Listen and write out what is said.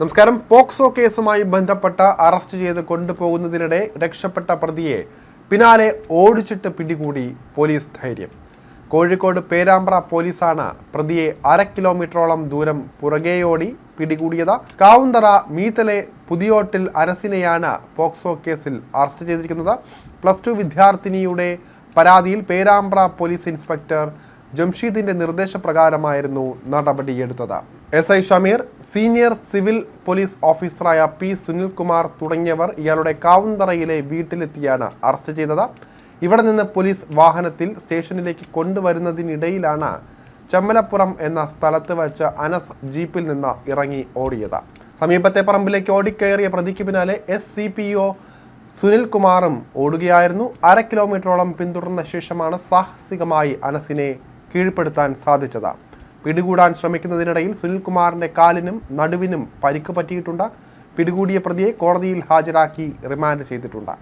നമസ്കാരം. പോക്സോ കേസുമായി ബന്ധപ്പെട്ട അറസ്റ്റ് ചെയ്ത് കൊണ്ടുപോകുന്നതിനിടെ രക്ഷപ്പെട്ട പ്രതിയെ പിന്നാലെ ഓടിച്ചിട്ട് പിടികൂടി പോലീസ് ധൈര്യം. കോഴിക്കോട് പേരാമ്പ്ര പോലീസാണ് പ്രതിയെ അര കിലോമീറ്ററോളം ദൂരം പുറകെയോടി പിടികൂടിയത്. കാവുന്തറ മീത്തലെ പുതിയോട്ടിൽ അനസിനെയാണ് പോക്സോ കേസിൽ അറസ്റ്റ് ചെയ്തിരിക്കുന്നത്. പ്ലസ് ടു വിദ്യാർത്ഥിനിയുടെ പരാതിയിൽ പേരാമ്പ്ര പോലീസ് ഇൻസ്പെക്ടർ ജംഷീദിന്റെ നിർദ്ദേശപ്രകാരമായിരുന്നു നടപടിയെടുത്തത്. S I Shameer senior civil police ഓഫീസറായ പി സുനിൽകുമാർ തുടങ്ങിയവർ ഇയാളുടെ കാവുന്തറയിലെ വീട്ടിലെത്തിയാണ് അറസ്റ്റ് ചെയ്തത്. ഇവിടെ നിന്ന് പോലീസ് വാഹനത്തിൽ സ്റ്റേഷനിലേക്ക് കൊണ്ടുവരുന്നതിനിടയിലാണ് ചമ്മലപ്പുറം എന്ന സ്ഥലത്ത് വച്ച് അനസ് ജീപ്പിൽ നിന്ന് ഇറങ്ങി ഓടിയത്. സമീപത്തെ പറമ്പിലേക്ക് ഓടിക്കയറിയ പ്രതിക്ക് പിന്നാലെ എസ് സി പി ഒ സുനിൽകുമാറും ഓടുകയായിരുന്നു. അര കിലോമീറ്ററോളം പിന്തുടർന്ന ശേഷമാണ് സാഹസികമായി അനസിനെ കീഴ്പ്പെടുത്താൻ സാധിച്ചത്. പിടികൂടാൻ ശ്രമിക്കുന്നതിനിടയിൽ സുനിൽകുമാറിന്റെ കാലിനും നടുവിനും പരിക്ക് പറ്റിയിട്ടുണ്ട്. പിടികൂടിയ പ്രതിയെ കോടതിയിൽ ഹാജരാക്കി റിമാൻഡ് ചെയ്തിട്ടുണ്ട്.